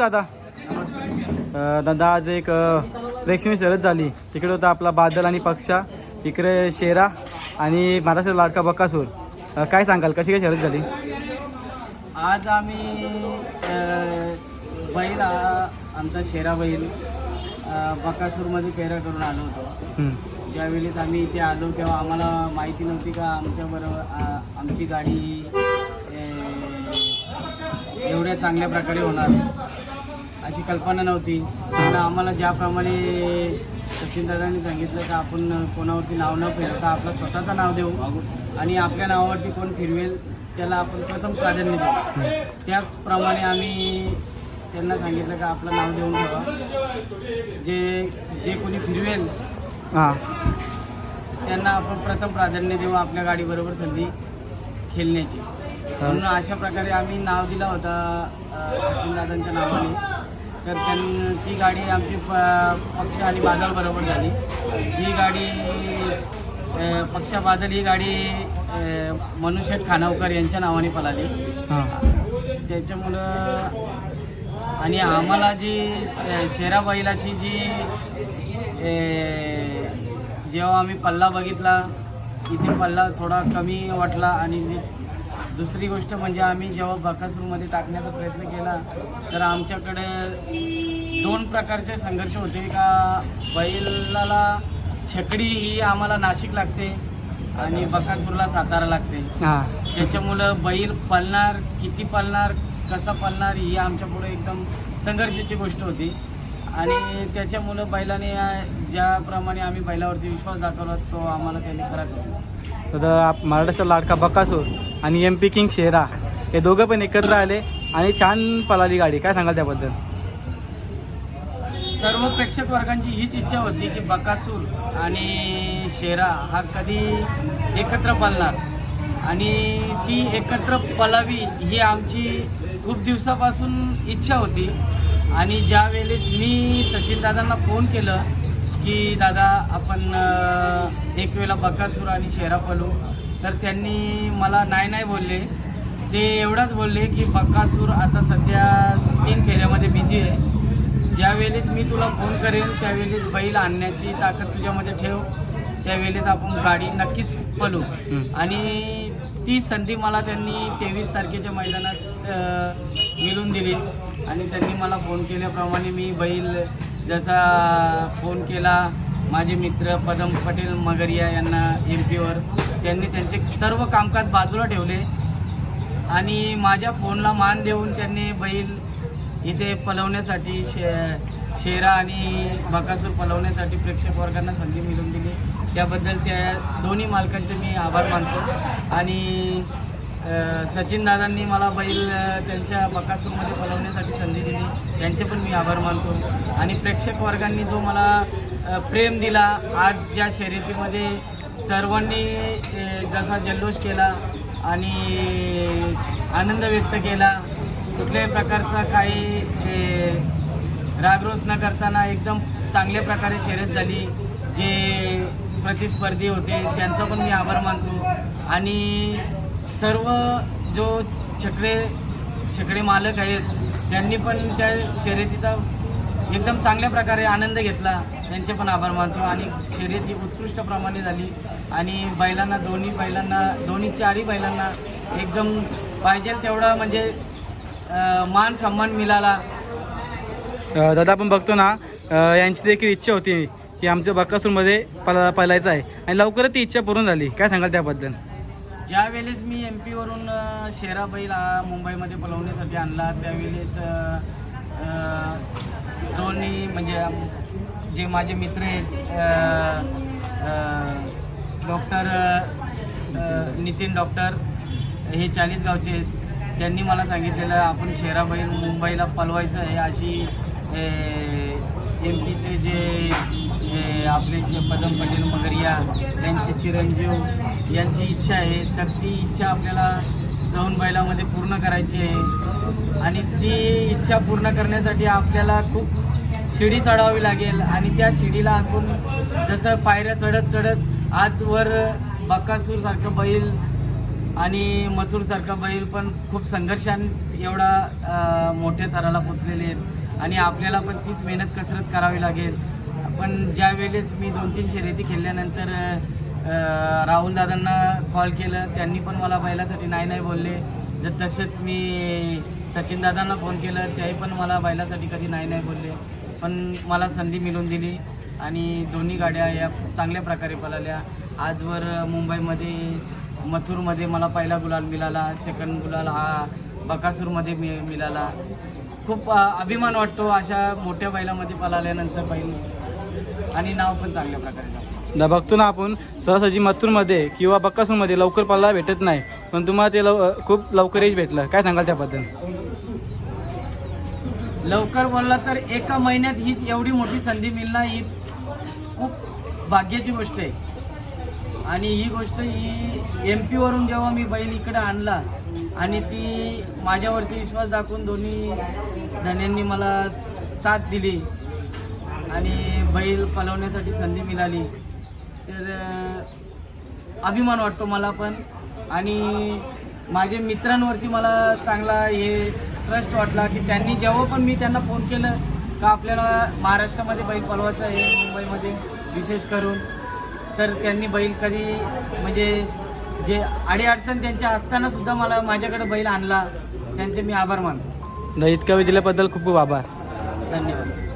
अं, दादा आज एक अं, प्रेक्षणीय शर्यत झाली. तिकडे होता आपला बादल आणि पक्षा इकडे शेरा आणि महाराष्ट्र लाडका बक्कासूर अं, काय सांगाल कशी काय शर्यत झाली? आज आम्ही अ, बैल हा आमचा शेरा बैल अ, बकासूरमध्ये पेरा करून आलो होतो. हम्म. ज्यावेळेस आम्ही इथे आलो तेव्हा आम्हाला माहिती नव्हती का आमच्याबरोबर आ, आमची गाडी अ, एवढ्या चांगल्या प्रकारे होणार. अशी कल्पना नव्हती. पण आम्हाला ज्याप्रमाणे सचिन दादांनी सांगितलं का आपण कोणावरती नाव न फिरवता आपलं स्वतःचं नाव देऊ आणि आपल्या नावावरती कोण फिरवेल त्याला आपण प्रथम प्राधान्य देऊ. त्याचप्रमाणे आम्ही त्यांना सांगितलं का आपलं नाव देऊन ठेवा. जे जे कोणी फिरवेल हां. त्यांना आपण प्रथम प्राधान्य देऊ आपल्या गाडीबरोबर संधी खेळण्याची. म्हणून अशा प्रकारे आम्ही नाव दिला होता सचिन दादांच्या नावाने. तर त्यां ती गाडी आमची प पक्ष आणि बादल बरोबर झाली. जी गाडी पक्ष बादल ही गाडी अ, मनुष्यट खानावकर यांच्या नावाने पळाली. त्याच्यामुळं आणि आम्हाला जी शे- शेरा बैलाची जी जेव्हा आम्ही पल्ला बघितला इथे पल्ला थोडा कमी वाटला आणि दुसरी गोष्ट म्हणजे आम्ही जेव्हा बकासूरमध्ये टाकण्याचा प्रयत्न केला तर आमच्याकडे दोन प्रकारचे संघर्ष होते. का बैलाला छकडी ही आम्हाला नाशिक लागते आणि बकासूरला सातारा लागते. हां. त्याच्यामुळं बैल पळणार किती पळणार कसा पळणार ही आमच्या पुढे एकदम संघर्षाची गोष्ट होती. आणि त्याच्यामुळं बैलाने ज्याप्रमाणे आम्ही बैलावरती विश्वास दाखवला तो आम्हाला त्यांनी खरा केला तर आप- महाराष्ट्र लाडका बक्कासूर आणि एम पी किंग शेरा हे दोघं पण एकत्र आले आणि छान पळाली गाडी. काय सांगाल त्याबद्दल? सर्व प्रेक्षक वर्गांची हीच इच्छा होती की बकासूर आणि शेरा हा कधी एकत्र पालणार आणि ती एकत्र पलावी ही आमची खूप दिवसापासून इच्छा होती. आणि ज्या वेळेस मी सचिनदादांना फोन केलं की दादा आपण एक वेळा बकासूर आणि शेरा पलू तर त्यांनी मला नाही नाही बोलले. ते एवढंच बोलले की बकासूर आता सध्या तीन फेऱ्यामध्ये बिझी आहे. ज्यावेळेस मी तुला फोन करेल त्यावेळेस बैल आणण्याची ताकद तुझ्यामध्ये ठेव. त्यावेळेस आपण गाडी नक्कीच हम्म. आणि ती संधी मला त्यांनी तेवीस तारखेच्या मैदानात मिळून दिली. आणि त्यांनी मला फोन केल्याप्रमाणे मी बैल जसा फोन केला माझे मित्र पदम पटेल मगरिया यांना एम पीवर त्यांनी त्यांचे सर्व कामकाज बाजूला ठेवले. आणि माझ्या फोनला मान देऊन त्यांनी बैल इथे पलवण्यासाठी शे शेरा आणि बकासूर पलवण्यासाठी प्रेक्षक वर्गांना संधी मिळवून दिली. त्याबद्दल त्या दोन्ही मालकांचे मी आभार मानतो. आणि सचिन दादांनी मला बैल त्यांच्या बकासूरमध्ये पलवण्यासाठी संधी दिली. त्यांचे पण मी आभार मानतो. आणि प्रेक्षक वर्गांनी जो मला प्रेम दिला. आज ज्या शर्यतीमध्ये सर्वांनी जसा जल्लोष केला आणि आनंद व्यक्त केला कुठल्याही प्रकारचा काही ए, रागरोष न करताना एकदम चांगल्या प्रकारे शर्यत झाली जे प्रतिस्पर्धी होते त्यांचा पण मी आभार मानतो. आणि सर्व जो छकडे छकडे मालक आहेत त्यांनी पण त्या शर्यतीचा एकदम चांगल्या प्रकारे आनंद घेतला. त्यांचे पण आभार मानतो. आणि शर्यत ही उत्कृष्ट प्रमाणे झाली. आणि बैलांना दोन्ही बैलांना दोन्ही चारही बैलांना एकदम पाहिजे तेवढा म्हणजे मान सन्मान मिळाला. दादा आपण बघतो ना यांची देखील इच्छा होती की आमच्या बक्कासूरमध्ये पला पळायचं आहे. आणि लवकरच ती इच्छा पूर्ण झाली. काय सांगाल त्याबद्दल? ज्या वेळेस मी एम पीवरून शेरा बैल हा मुंबईमध्ये पळवण्यासाठी आणला त्यावेळेस दोन्ही म्हणजे जे माझे मित्र आहेत डॉक्टर नितीन डॉक्टर हे चाळीस गावचे आहेत. त्यांनी मला सांगितलेलं आपण शेरा मुंबईला पलवायचं आहे अशी एम पीचे जे आपले जे पदम पटेल मगरिया त्यांचे चिरंजीव यांची इच्छा आहे. तर ती इच्छा आपल्याला जाऊन बैलामध्ये पूर्ण करायची आहे. आणि ती इच्छा पूर्ण करण्यासाठी आपल्याला खूप शिडी चढावी लागेल. आणि त्या शिडीला आपण जसं पायऱ्या चढत चढत आजवर बक्कासूरसारखं बैल आणि मथुरसारखा बैल पण खूप संघर्षान एवढा मोठ्या थराला पोचलेले आहेत. आणि आपल्याला पण तीच मेहनत कसरत करावी लागेल. पण ज्या वेळेस मी दोन तीन शर्यती खेळल्यानंतर राहुल दादांना कॉल केलं. त्यांनी पण मला बैलासाठी नाही नाही बोलले. जर तसेच मी सचिन दादांना फोन केलं. त्याही पण मला बैलासाठी कधी नाही नाही बोलले. पण मला संधी मिळून दिली. आणि दोन्ही गाड्या या चांगल्या प्रकारे पळाल्या. आजवर मुंबईमध्ये मथुरमध्ये मला पहिला गुलाल मिळाला. सेकंड गुलाल हा बकासूरमध्ये मि मिळाला. खूप अभिमान वाटतो अशा मोठ्या बैलामध्ये पळाल्यानंतर बैल. आणि नाव पण चांगल्या प्रकारे दा बघतो ना आपण. सहसाची मथुरमध्ये किंवा बक्कासूरमध्ये लवकर पल्ला भेटत नाही पण तुम्हाला ते लव खूप लवकर यश भेटलं. काय सांगाल त्याबद्दल? लवकर बोलला तर एका महिन्यात ही एवढी मोठी संधी मिळणं ही खूप भाग्याची गोष्ट आहे. आणि ही गोष्ट ही एम पीवरून जेव्हा मी बैल इकडे आणला आणि ती माझ्यावरती विश्वास दाखवून दोन्ही धन्यांनी मला साथ दिली आणि बैल पलवण्यासाठी संधी मिळाली. तर अभिमान वाटतो मला पण. आणि माझे मित्रांवरती मला चांगला हे ट्रस्ट वाटला की त्यांनी जेव्हा पण मी त्यांना फोन केलं का आपल्याला महाराष्ट्रामध्ये बैल पलवायचं आहे मुंबईमध्ये विशेष करून तर त्यांनी बैल कधी म्हणजे जे अडीअडचण त्यांच्या असताना सुद्धा मला माझ्याकडे बैल आणला. त्यांचे मी आभार मानतो. इतका वेळ दिल्याबद्दल खूप खूप आभार. धन्यवाद.